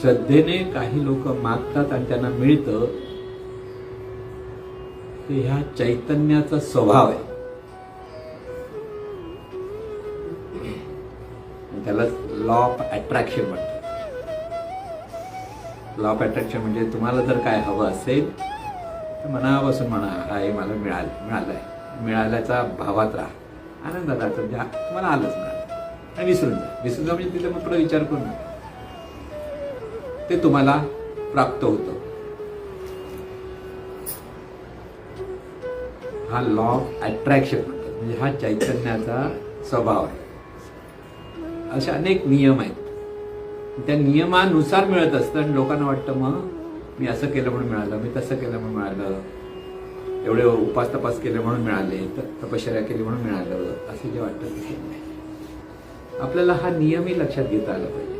श्रद्धेने काही लोक मागतात आणि त्यांना मिळतं ते ह्या चैतन्याचा स्वभाव आहे. त्याला लॉ ऑफ अट्रॅक्शन म्हणतात. लॉ ऑफ अट्रॅक्शन म्हणजे तुम्हाला जर काय हवं असेल तर मनापासून म्हणा हा हे मला मिळालं मिळालंय. मिळाल्याचा भावात राहा. आनंदात राहा. द्या तुम्हाला आलंच मिळालं. आणि विसरून जा. विसरून जा म्हणजे तिथे मग विचार करून नका. ते तुम्हाला प्राप्त होतं. हा लॉ ऑफ अट्रॅक्शन म्हणतात. म्हणजे हा चैतन्याचा स्वभाव आहे. असे अनेक नियम आहेत. त्या नियमानुसार मिळत असतं आणि लोकांना वाटतं मग मी असं केलं म्हणून मिळालं मी तसं केलं म्हणून मिळालं एवढे उपास तपास केले म्हणून मिळाले तपश्चर्या केली म्हणून मिळालं असं जे वाटतं तसं आपल्याला हा नियमही लक्षात घेता आला पाहिजे.